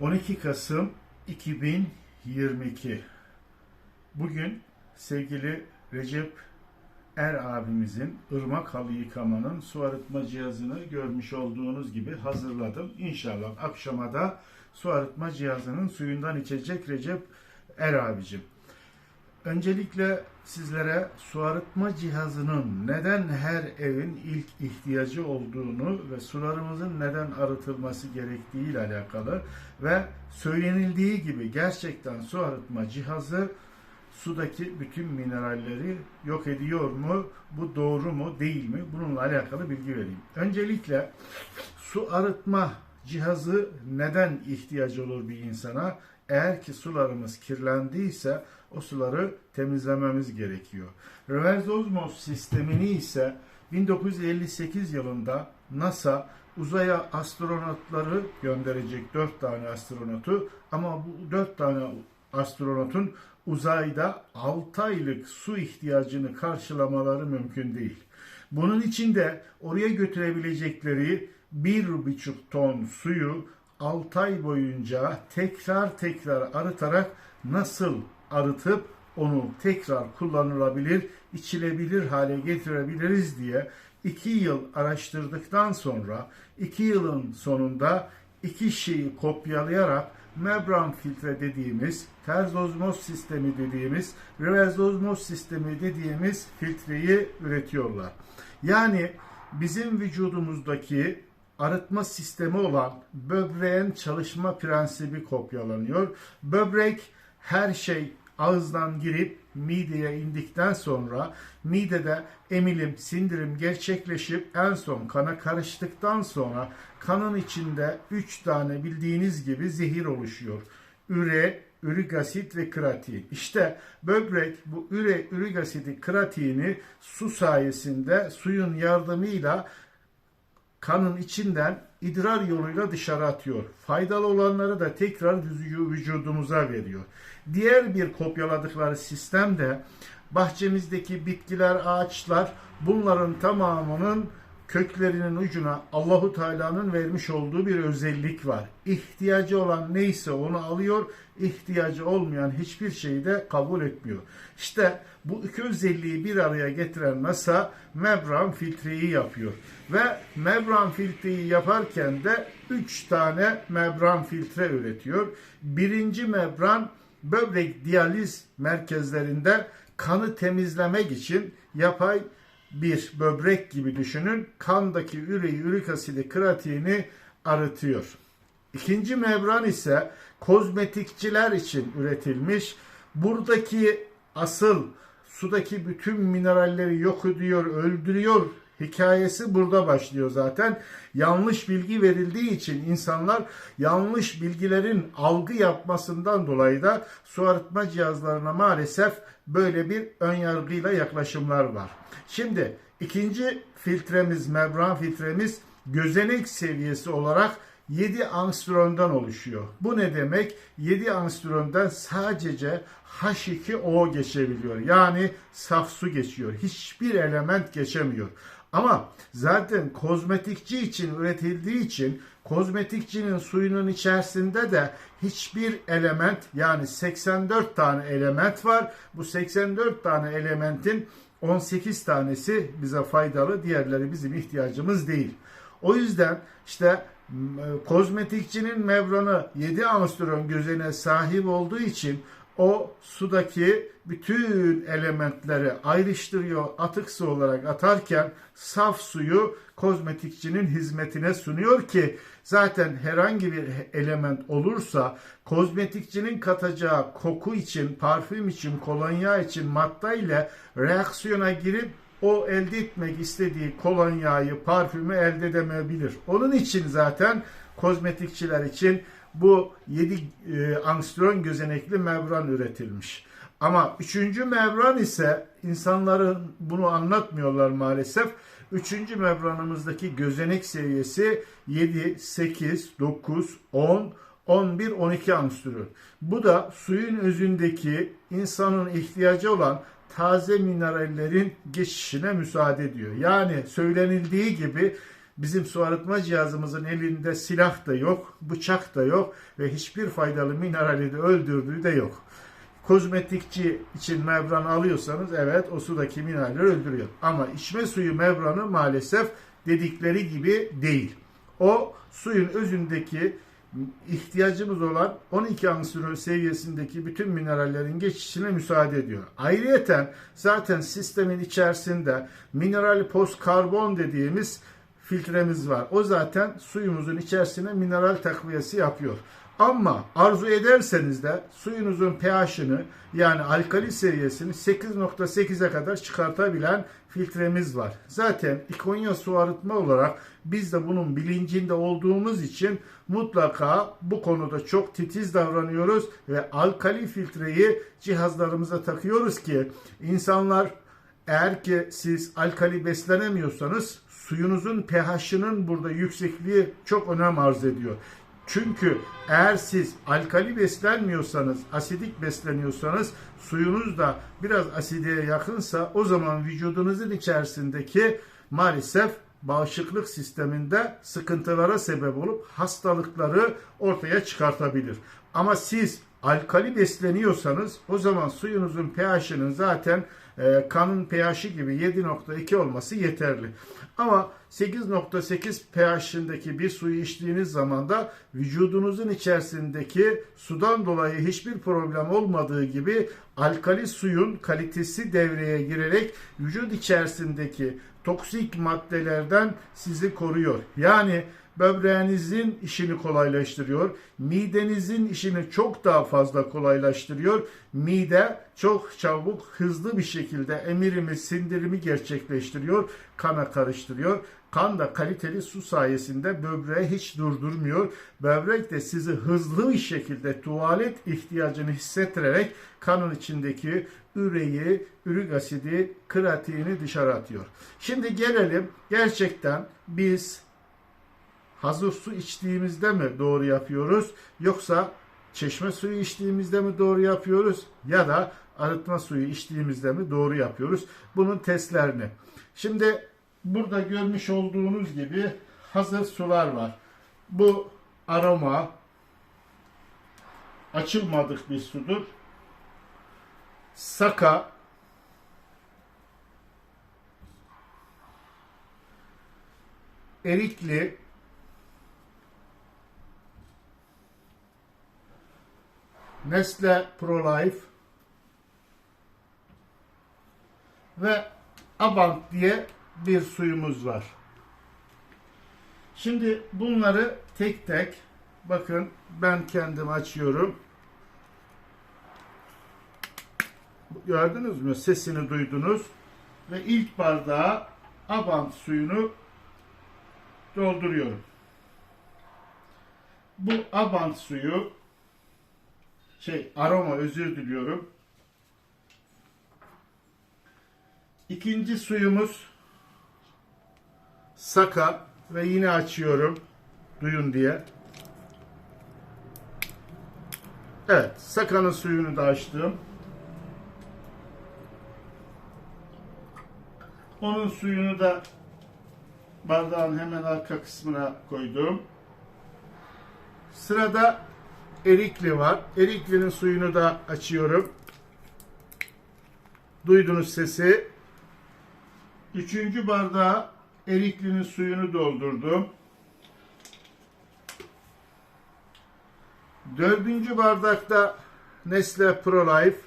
12 Kasım 2022 Bugün sevgili Recep Er abimizin ırmak halı yıkamanın su arıtma cihazını görmüş olduğunuz gibi hazırladım. İnşallah akşama da su arıtma cihazının suyundan içecek Recep Er abicim. Öncelikle sizlere su arıtma cihazının neden her evin ilk ihtiyacı olduğunu ve sularımızın neden arıtılması gerektiği ile alakalı ve söylenildiği gibi gerçekten su arıtma cihazı sudaki bütün mineralleri yok ediyor mu? Bu doğru mu, değil mi? Bununla alakalı bilgi vereyim. Öncelikle su arıtma cihazı neden ihtiyacı olur bir insana? Eğer ki sularımız kirlendiyse o suları temizlememiz gerekiyor. Reverse osmos sistemini ise 1958 yılında NASA uzaya astronotları gönderecek 4 tane astronotu ama bu 4 tane astronotun uzayda 6 aylık su ihtiyacını karşılamaları mümkün değil. Bunun için de oraya götürebilecekleri bir buçuk ton suyu 6 ay boyunca tekrar tekrar arıtarak nasıl arıtıp onu tekrar kullanılabilir, içilebilir hale getirebiliriz diye 2 yıl araştırdıktan sonra 2 yılın sonunda iki şeyi kopyalayarak membran filtre dediğimiz, ters ozmoz sistemi dediğimiz, reverse ozmoz sistemi dediğimiz filtreyi üretiyorlar. Yani bizim vücudumuzdaki arıtma sistemi olan böbreğin çalışma prensibi kopyalanıyor. Böbrek her şey ağızdan girip mideye indikten sonra midede emilim, sindirim gerçekleşip en son kana karıştıktan sonra kanın içinde 3 tane bildiğiniz gibi zehir oluşuyor. Üre, ürik asit ve kreatin. İşte böbrek bu üre, ürik asidi, kreatini su sayesinde suyun yardımıyla kanın içinden idrar yoluyla dışarı atıyor. Faydalı olanları da tekrar vücudumuza veriyor. Diğer bir kopyaladıkları sistem de bahçemizdeki bitkiler, ağaçlar bunların tamamının köklerinin ucuna Allahu Teala'nın vermiş olduğu bir özellik var. İhtiyacı olan neyse onu alıyor, ihtiyacı olmayan hiçbir şeyi de kabul etmiyor. İşte bu iki özelliği bir araya getiren NASA membran filtreyi yapıyor. Ve membran filtreyi yaparken de 3 tane membran filtre üretiyor. Birinci membran böbrek diyaliz merkezlerinde kanı temizlemek için yapay bir böbrek gibi düşünün. Kandaki üreyi, ürik asidi, kreatini arıtıyor. İkinci membran ise kozmetikçiler için üretilmiş. Buradaki asıl sudaki bütün mineralleri yok ediyor, öldürüyor hikayesi burada başlıyor zaten. Yanlış bilgi verildiği için insanlar yanlış bilgilerin algı yapmasından dolayı da su arıtma cihazlarına maalesef böyle bir ön yargıyla yaklaşımlar var. Şimdi ikinci filtremiz, membran filtremiz gözenek seviyesi olarak 7 angstrondan oluşuyor. Bu ne demek? 7 angstrondan sadece H2O geçebiliyor. Yani saf su geçiyor. Hiçbir element geçemiyor. Ama zaten kozmetikçi için üretildiği için kozmetikçinin suyunun içerisinde de hiçbir element yani 84 tane element var. Bu 84 tane elementin 18 tanesi bize faydalı, diğerleri bizim ihtiyacımız değil. O yüzden işte kozmetikçinin mevranı 7 angstrom gözene sahip olduğu için o sudaki bütün elementleri ayrıştırıyor, atık su olarak atarken saf suyu kozmetikçinin hizmetine sunuyor ki zaten herhangi bir element olursa kozmetikçinin katacağı koku için, parfüm için, kolonya için madde ile reaksiyona girip o elde etmek istediği kolonyayı, parfümü elde edemeyebilir. Onun için zaten kozmetikçiler için bu 7 e, angstrom gözenekli membran üretilmiş. Ama üçüncü membran ise insanların bunu anlatmıyorlar maalesef. Üçüncü membranımızdaki gözenek seviyesi 7, 8, 9, 10, 11, 12 angstrom. Bu da suyun özündeki insanın ihtiyacı olan taze minerallerin geçişine müsaade ediyor. Yani söylenildiği gibi Bizim su arıtma cihazımızın elinde silah da yok, bıçak da yok ve hiçbir faydalı minerali de öldürdüğü de yok. Kozmetikçi için membran alıyorsanız evet o sudaki mineralleri öldürüyor. Ama içme suyu membranı maalesef dedikleri gibi değil. O suyun özündeki ihtiyacımız olan 12 ansürol seviyesindeki bütün minerallerin geçişine müsaade ediyor. Ayrıyeten zaten sistemin içerisinde mineral post karbon dediğimiz filtremiz var. O zaten suyumuzun içerisine mineral takviyesi yapıyor. Ama arzu ederseniz de suyunuzun pH'ını yani alkali seviyesini 8.8'e kadar çıkartabilen filtremiz var. Zaten İkonya su arıtma olarak biz de bunun bilincinde olduğumuz için mutlaka bu konuda çok titiz davranıyoruz ve alkali filtreyi cihazlarımıza takıyoruz ki insanlar eğer ki siz alkali beslenemiyorsanız suyunuzun pH'ının burada yüksekliği çok önem arz ediyor. Çünkü eğer siz alkali beslenmiyorsanız, asidik besleniyorsanız suyunuz da biraz asidiye yakınsa o zaman vücudunuzun içerisindeki maalesef bağışıklık sisteminde sıkıntılara sebep olup hastalıkları ortaya çıkartabilir. Ama siz alkali besleniyorsanız o zaman suyunuzun pH'inin zaten e, kanın pH'i gibi 7.2 olması yeterli. Ama 8.8 pH'indeki bir suyu içtiğiniz zaman da vücudunuzun içerisindeki sudan dolayı hiçbir problem olmadığı gibi alkali suyun kalitesi devreye girerek vücut içerisindeki toksik maddelerden sizi koruyor. Yani böbreğinizin işini kolaylaştırıyor. Midenizin işini çok daha fazla kolaylaştırıyor. Mide çok çabuk, hızlı bir şekilde emirimi, sindirimi gerçekleştiriyor. Kana karıştırıyor. Kan da kaliteli su sayesinde böbreği hiç durdurmuyor. Böbrek de sizi hızlı bir şekilde tuvalet ihtiyacını hissettirerek kanın içindeki üreyi, ürik asidi, kreatini dışarı atıyor. Şimdi gelelim gerçekten biz hazır su içtiğimizde mi doğru yapıyoruz yoksa çeşme suyu içtiğimizde mi doğru yapıyoruz ya da arıtma suyu içtiğimizde mi doğru yapıyoruz? Bunun testlerini. Şimdi burada görmüş olduğunuz gibi hazır sular var. Bu aroma açılmadık bir sudur. Saka erikli Nestle Pro Life ve Avant diye bir suyumuz var. Şimdi bunları tek tek bakın ben kendim açıyorum. Gördünüz mü? Sesini duydunuz. Ve ilk bardağa Avant suyunu dolduruyorum. Bu Avant suyu şey aroma özür diliyorum. İkinci suyumuz saka ve yine açıyorum duyun diye. Evet, sakanın suyunu da açtım. Onun suyunu da bardağın hemen arka kısmına koydum. Sırada erikli var. Eriklinin suyunu da açıyorum. Duydunuz sesi. Üçüncü bardağa eriklinin suyunu doldurdum. Dördüncü bardakta Nestle Pro Life.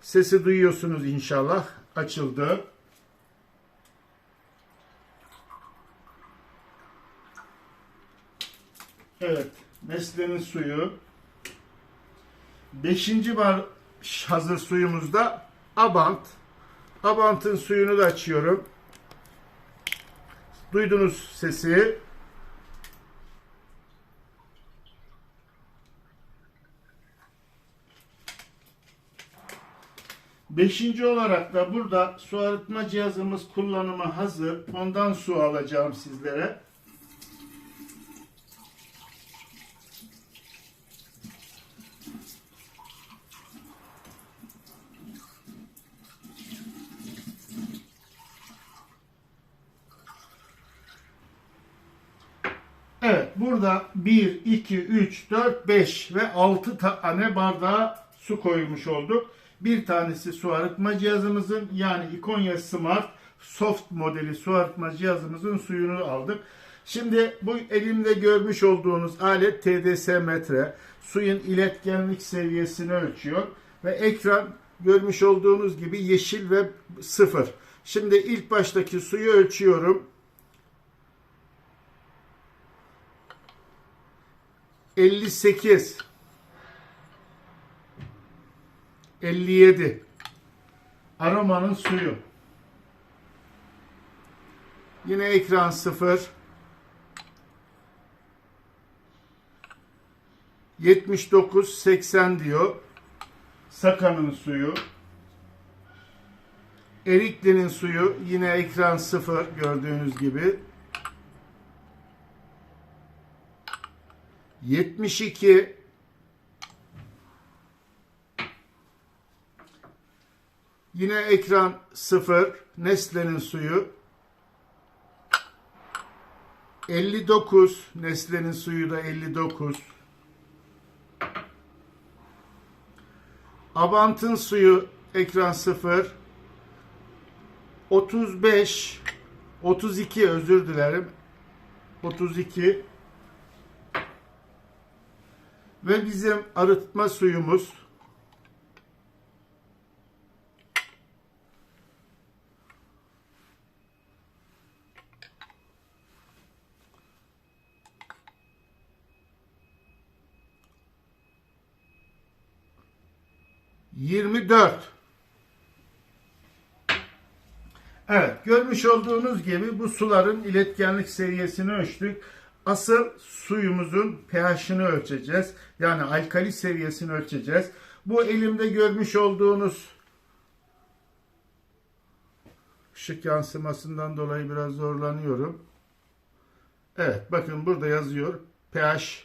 Sesi duyuyorsunuz inşallah. Açıldı. Evet. Nestle'nin suyu. Beşinci bar hazır suyumuzda Abant. Abant'ın suyunu da açıyorum. Duydunuz sesi. Beşinci olarak da burada su arıtma cihazımız kullanıma hazır. Ondan su alacağım sizlere. Evet burada 1, 2, 3, 4, 5 ve 6 tane bardağa su koymuş olduk. Bir tanesi su arıtma cihazımızın yani Ikonya Smart Soft modeli su arıtma cihazımızın suyunu aldık. Şimdi bu elimde görmüş olduğunuz alet TDS metre suyun iletkenlik seviyesini ölçüyor ve ekran görmüş olduğunuz gibi yeşil ve sıfır. Şimdi ilk baştaki suyu ölçüyorum. 58 57 aromanın suyu. Yine ekran 0 79 80 diyor. Saka'nın suyu. Erikli'nin suyu yine ekran 0 gördüğünüz gibi 72 Yine ekran 0 Nestle'nin suyu. 59 Nestle'nin suyu da 59 Avant'ın suyu ekran 0 35 32 özür dilerim. 32 ve bizim arıtma suyumuz Yirmi dört. Evet, görmüş olduğunuz gibi bu suların iletkenlik seviyesini ölçtük. Asıl suyumuzun pH'ini ölçeceğiz. Yani alkali seviyesini ölçeceğiz. Bu elimde görmüş olduğunuz ışık yansımasından dolayı biraz zorlanıyorum. Evet, bakın burada yazıyor pH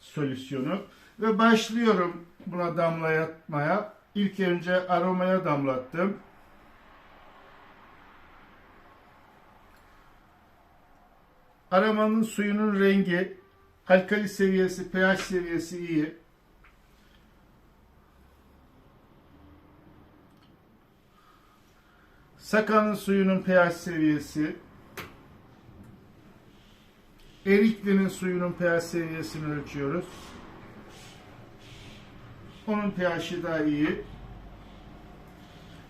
solüsyonu ve başlıyorum buna damlatmaya. İlk önce aromaya damlattım. Aramanın suyunun rengi, alkali seviyesi, pH seviyesi iyi. Sakanın suyunun pH seviyesi, Erikli'nin suyunun pH seviyesini ölçüyoruz. Onun pH'i daha iyi.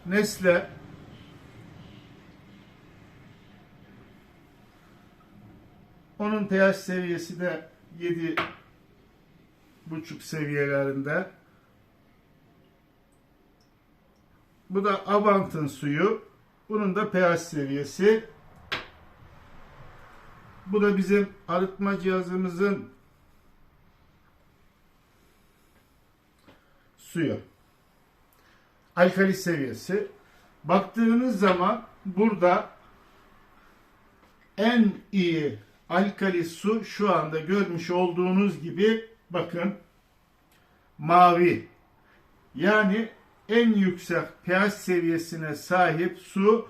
Nesle Onun pH seviyesi de 7 buçuk seviyelerinde. Bu da Avant'ın suyu. Bunun da pH seviyesi. Bu da bizim arıtma cihazımızın suyu. Alkali seviyesi. Baktığınız zaman burada en iyi alkali su şu anda görmüş olduğunuz gibi bakın mavi. Yani en yüksek pH seviyesine sahip su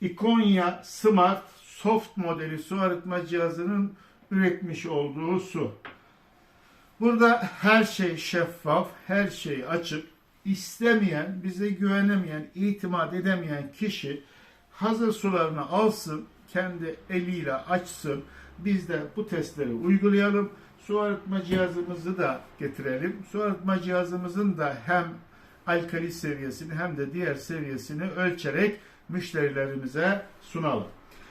Ikonya Smart Soft modeli su arıtma cihazının üretmiş olduğu su. Burada her şey şeffaf, her şey açık. İstemeyen, bize güvenemeyen, itimat edemeyen kişi hazır sularını alsın, kendi eliyle açsın. Biz de bu testleri uygulayalım. Su arıtma cihazımızı da getirelim. Su arıtma cihazımızın da hem alkali seviyesini hem de diğer seviyesini ölçerek müşterilerimize sunalım.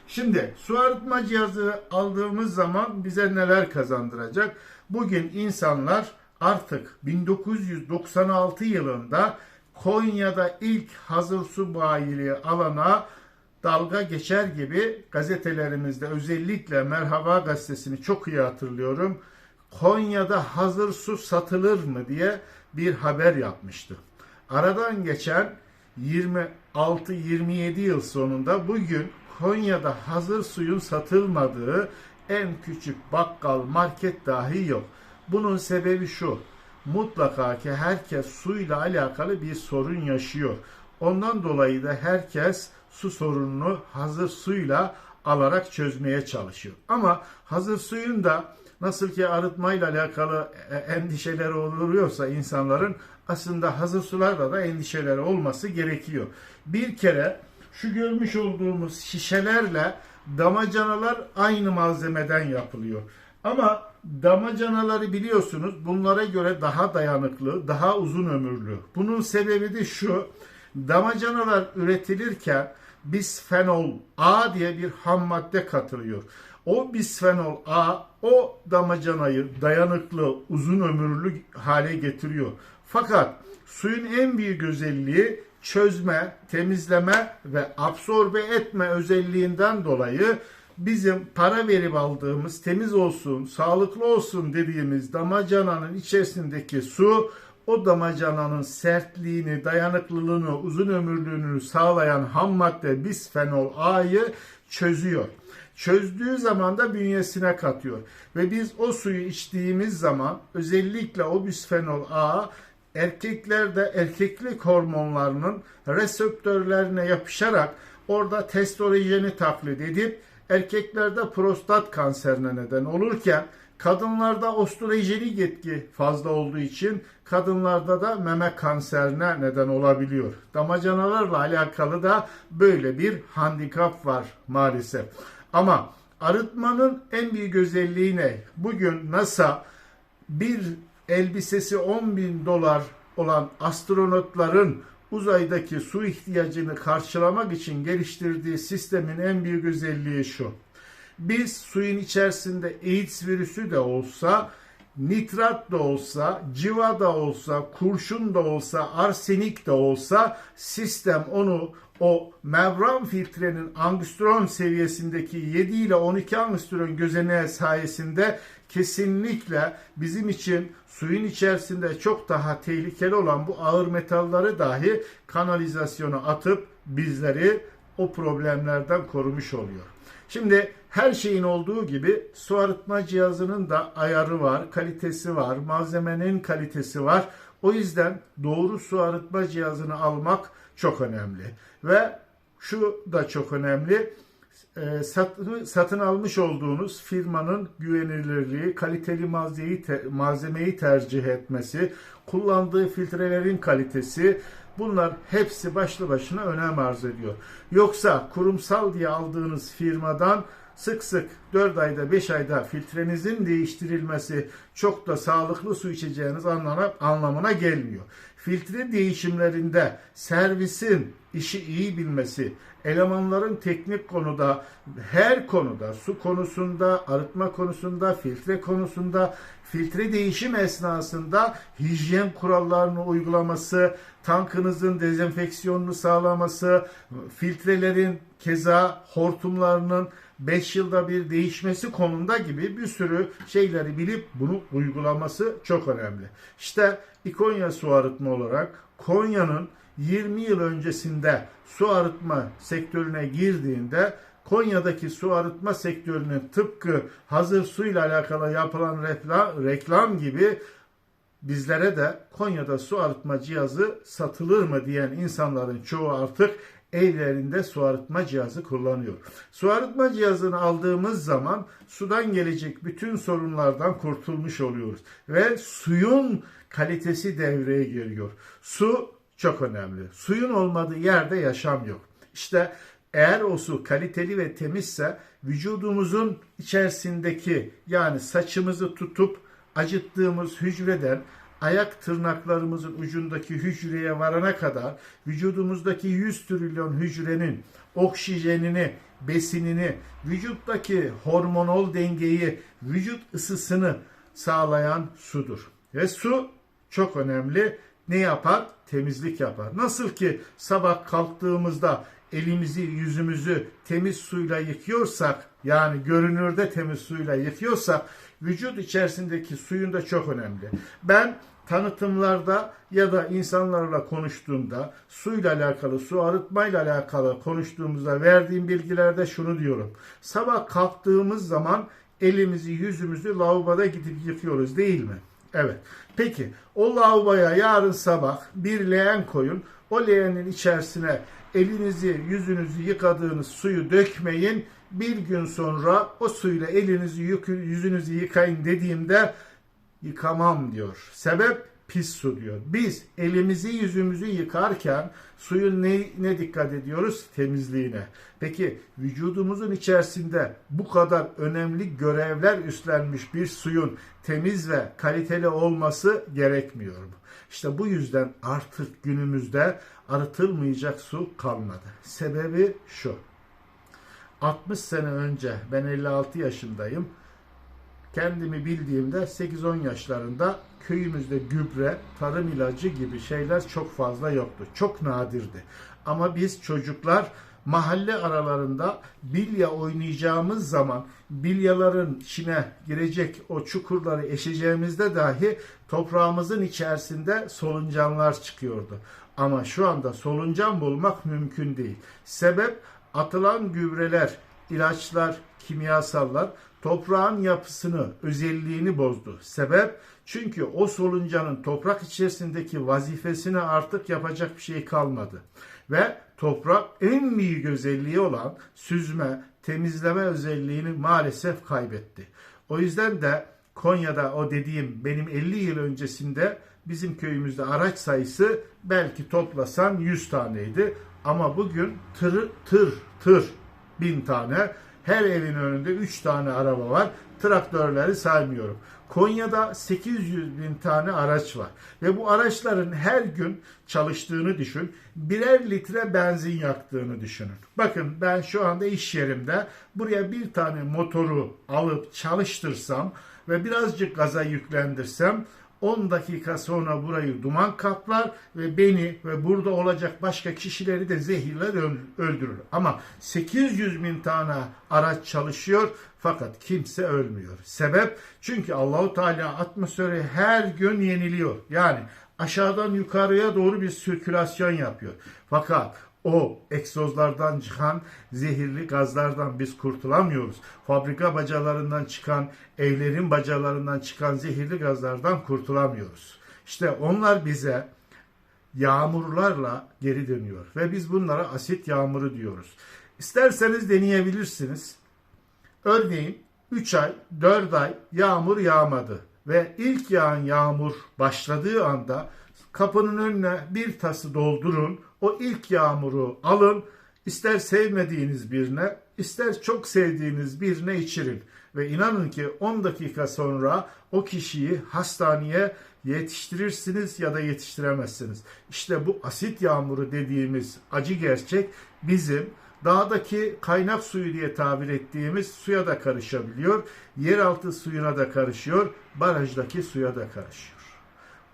Şimdi su arıtma cihazı aldığımız zaman bize neler kazandıracak? Bugün insanlar artık 1996 yılında Konya'da ilk hazır su bayiliği alana dalga geçer gibi gazetelerimizde özellikle Merhaba gazetesini çok iyi hatırlıyorum. Konya'da hazır su satılır mı diye bir haber yapmıştı. Aradan geçen 26-27 yıl sonunda bugün Konya'da hazır suyun satılmadığı en küçük bakkal, market dahi yok. Bunun sebebi şu. Mutlaka ki herkes suyla alakalı bir sorun yaşıyor. Ondan dolayı da herkes su sorununu hazır suyla alarak çözmeye çalışıyor. Ama hazır suyun da nasıl ki arıtmayla alakalı e, endişeleri oluyorsa insanların aslında hazır sularla da endişeleri olması gerekiyor. Bir kere şu görmüş olduğumuz şişelerle damacanalar aynı malzemeden yapılıyor. Ama damacanaları biliyorsunuz bunlara göre daha dayanıklı, daha uzun ömürlü. Bunun sebebi de şu. Damacanalar üretilirken bisfenol A diye bir ham madde katılıyor. O bisfenol A o damacanayı dayanıklı, uzun ömürlü hale getiriyor. Fakat suyun en büyük özelliği çözme, temizleme ve absorbe etme özelliğinden dolayı bizim para verip aldığımız temiz olsun, sağlıklı olsun dediğimiz damacananın içerisindeki su o damacananın sertliğini, dayanıklılığını, uzun ömürlüğünü sağlayan ham madde bisfenol A'yı çözüyor. Çözdüğü zaman da bünyesine katıyor. Ve biz o suyu içtiğimiz zaman özellikle o bisfenol A erkeklerde erkeklik hormonlarının reseptörlerine yapışarak orada testosteroni taklit edip erkeklerde prostat kanserine neden olurken kadınlarda ostrojenik etki fazla olduğu için kadınlarda da meme kanserine neden olabiliyor. Damacanalarla alakalı da böyle bir handikap var maalesef. Ama arıtmanın en büyük özelliği ne? Bugün NASA bir elbisesi 10 bin dolar olan astronotların uzaydaki su ihtiyacını karşılamak için geliştirdiği sistemin en büyük özelliği şu. Biz suyun içerisinde AIDS virüsü de olsa, nitrat da olsa, civa da olsa, kurşun da olsa, arsenik de olsa sistem onu o membran filtrenin angstrom seviyesindeki 7 ile 12 angstrom gözeneği sayesinde kesinlikle bizim için suyun içerisinde çok daha tehlikeli olan bu ağır metalları dahi kanalizasyona atıp bizleri o problemlerden korumuş oluyor. Şimdi her şeyin olduğu gibi su arıtma cihazının da ayarı var, kalitesi var, malzemenin kalitesi var. O yüzden doğru su arıtma cihazını almak çok önemli. Ve şu da çok önemli. E, satın, almış olduğunuz firmanın güvenilirliği, kaliteli malzemeyi, malzemeyi tercih etmesi, kullandığı filtrelerin kalitesi, bunlar hepsi başlı başına önem arz ediyor. Yoksa kurumsal diye aldığınız firmadan sık sık 4 ayda 5 ayda filtrenizin değiştirilmesi çok da sağlıklı su içeceğiniz anlamına, anlamına gelmiyor. Filtre değişimlerinde servisin işi iyi bilmesi, elemanların teknik konuda, her konuda, su konusunda, arıtma konusunda, filtre konusunda, filtre değişim esnasında hijyen kurallarını uygulaması, tankınızın dezenfeksiyonunu sağlaması, filtrelerin keza hortumlarının 5 yılda bir değişmesi konunda gibi bir sürü şeyleri bilip bunu uygulaması çok önemli. İşte İkonya su arıtma olarak Konya'nın 20 yıl öncesinde su arıtma sektörüne girdiğinde Konya'daki su arıtma sektörünün tıpkı hazır suyla alakalı yapılan reklam, reklam gibi bizlere de Konya'da su arıtma cihazı satılır mı diyen insanların çoğu artık evlerinde su arıtma cihazı kullanıyor. Su arıtma cihazını aldığımız zaman sudan gelecek bütün sorunlardan kurtulmuş oluyoruz. Ve suyun kalitesi devreye giriyor. Su çok önemli. Suyun olmadığı yerde yaşam yok. İşte eğer o su kaliteli ve temizse vücudumuzun içerisindeki yani saçımızı tutup acıttığımız hücreden ayak tırnaklarımızın ucundaki hücreye varana kadar vücudumuzdaki 100 trilyon hücrenin oksijenini, besinini, vücuttaki hormonal dengeyi, vücut ısısını sağlayan sudur. Ve su çok önemli. Ne yapar? Temizlik yapar. Nasıl ki sabah kalktığımızda elimizi, yüzümüzü temiz suyla yıkıyorsak, yani görünürde temiz suyla yıkıyorsak, vücut içerisindeki suyun da çok önemli. Ben tanıtımlarda ya da insanlarla konuştuğumda suyla alakalı, su arıtmayla alakalı konuştuğumuzda verdiğim bilgilerde şunu diyorum. Sabah kalktığımız zaman elimizi, yüzümüzü lavaboda gidip yıkıyoruz değil mi? Evet. Peki o lavaboya yarın sabah bir leğen koyun. O leğenin içerisine elinizi, yüzünüzü yıkadığınız suyu dökmeyin. Bir gün sonra o suyla elinizi yüzünüzü yıkayın dediğimde yıkamam diyor. Sebep pis su diyor. Biz elimizi yüzümüzü yıkarken suyun ne, ne dikkat ediyoruz? Temizliğine. Peki vücudumuzun içerisinde bu kadar önemli görevler üstlenmiş bir suyun temiz ve kaliteli olması gerekmiyor mu? İşte bu yüzden artık günümüzde arıtılmayacak su kalmadı. Sebebi şu. 60 sene önce ben 56 yaşındayım kendimi bildiğimde 8-10 yaşlarında köyümüzde gübre, tarım ilacı gibi şeyler çok fazla yoktu. Çok nadirdi. Ama biz çocuklar mahalle aralarında bilya oynayacağımız zaman bilyaların içine girecek o çukurları eşeceğimizde dahi toprağımızın içerisinde soluncanlar çıkıyordu. Ama şu anda soluncan bulmak mümkün değil. Sebep atılan gübreler, ilaçlar, kimyasallar toprağın yapısını, özelliğini bozdu. Sebep çünkü o soluncanın toprak içerisindeki vazifesini artık yapacak bir şey kalmadı. Ve toprak en büyük özelliği olan süzme, temizleme özelliğini maalesef kaybetti. O yüzden de Konya'da o dediğim benim 50 yıl öncesinde bizim köyümüzde araç sayısı belki toplasan 100 taneydi. Ama bugün tır tır tır bin tane her evin önünde 3 tane araba var. Traktörleri saymıyorum. Konya'da 800 bin tane araç var. Ve bu araçların her gün çalıştığını düşün. Birer litre benzin yaktığını düşünün. Bakın ben şu anda iş yerimde buraya bir tane motoru alıp çalıştırsam ve birazcık gaza yüklendirsem 10 dakika sonra burayı duman kaplar ve beni ve burada olacak başka kişileri de zehirler öl- öldürür. Ama 800 bin tane araç çalışıyor fakat kimse ölmüyor. Sebep çünkü Allahu Teala atmosferi her gün yeniliyor. Yani aşağıdan yukarıya doğru bir sirkülasyon yapıyor. Fakat o egzozlardan çıkan zehirli gazlardan biz kurtulamıyoruz. Fabrika bacalarından çıkan, evlerin bacalarından çıkan zehirli gazlardan kurtulamıyoruz. İşte onlar bize yağmurlarla geri dönüyor ve biz bunlara asit yağmuru diyoruz. İsterseniz deneyebilirsiniz. Örneğin 3 ay, 4 ay yağmur yağmadı ve ilk yağan yağmur başladığı anda kapının önüne bir tası doldurun. O ilk yağmuru alın. İster sevmediğiniz birine, ister çok sevdiğiniz birine içirin. Ve inanın ki 10 dakika sonra o kişiyi hastaneye yetiştirirsiniz ya da yetiştiremezsiniz. İşte bu asit yağmuru dediğimiz acı gerçek bizim dağdaki kaynak suyu diye tabir ettiğimiz suya da karışabiliyor. Yeraltı suyuna da karışıyor. Barajdaki suya da karışıyor.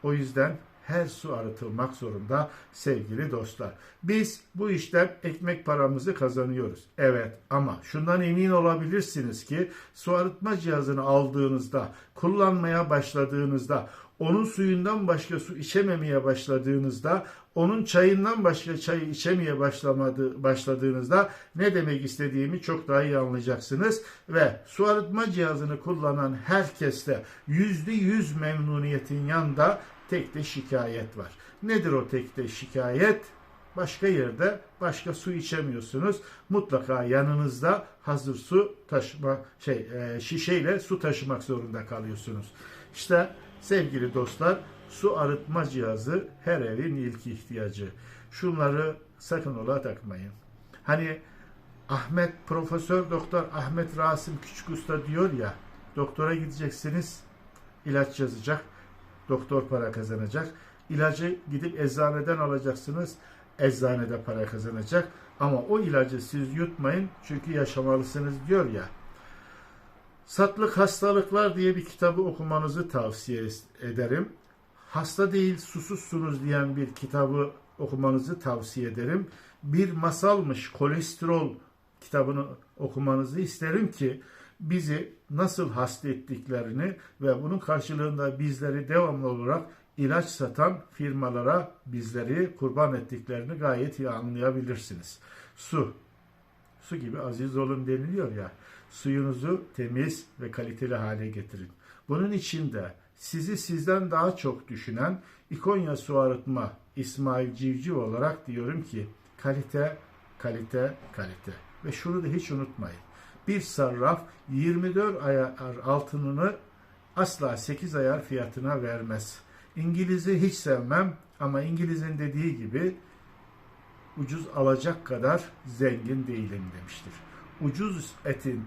O yüzden her su arıtılmak zorunda sevgili dostlar. Biz bu işten ekmek paramızı kazanıyoruz. Evet ama şundan emin olabilirsiniz ki su arıtma cihazını aldığınızda, kullanmaya başladığınızda, onun suyundan başka su içememeye başladığınızda, onun çayından başka çayı içemeye başlamadı, başladığınızda ne demek istediğimi çok daha iyi anlayacaksınız. Ve su arıtma cihazını kullanan herkeste yüzde yüz memnuniyetin yanında tek de şikayet var. Nedir o tek de şikayet? Başka yerde başka su içemiyorsunuz. Mutlaka yanınızda hazır su taşıma şey e, şişeyle su taşımak zorunda kalıyorsunuz. İşte sevgili dostlar su arıtma cihazı her evin ilk ihtiyacı. Şunları sakın ola takmayın. Hani Ahmet Profesör Doktor Ahmet Rasim Küçük Usta diyor ya doktora gideceksiniz ilaç yazacak doktor para kazanacak. İlacı gidip eczaneden alacaksınız. Eczanede para kazanacak. Ama o ilacı siz yutmayın çünkü yaşamalısınız diyor ya. Satlık Hastalıklar diye bir kitabı okumanızı tavsiye ederim. Hasta değil susuzsunuz diyen bir kitabı okumanızı tavsiye ederim. Bir masalmış kolesterol kitabını okumanızı isterim ki bizi nasıl hasta ettiklerini ve bunun karşılığında bizleri devamlı olarak ilaç satan firmalara bizleri kurban ettiklerini gayet iyi anlayabilirsiniz. Su. Su gibi aziz olun deniliyor ya. Suyunuzu temiz ve kaliteli hale getirin. Bunun için de sizi sizden daha çok düşünen İkonya Su Arıtma İsmail Civciv olarak diyorum ki kalite, kalite, kalite. Ve şunu da hiç unutmayın. Bir sarraf 24 ayar altınını asla 8 ayar fiyatına vermez. İngiliz'i hiç sevmem ama İngiliz'in dediği gibi ucuz alacak kadar zengin değilim demiştir. Ucuz etin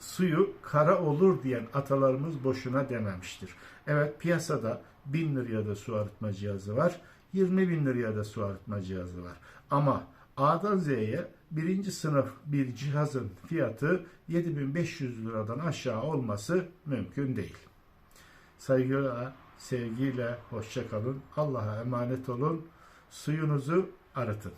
suyu kara olur diyen atalarımız boşuna dememiştir. Evet piyasada 1000 liraya da su arıtma cihazı var. 20 bin liraya da su arıtma cihazı var. Ama A'dan Z'ye birinci sınıf bir cihazın fiyatı 7500 liradan aşağı olması mümkün değil. Saygıyla, sevgiyle hoşça kalın. Allah'a emanet olun. Suyunuzu arıtın.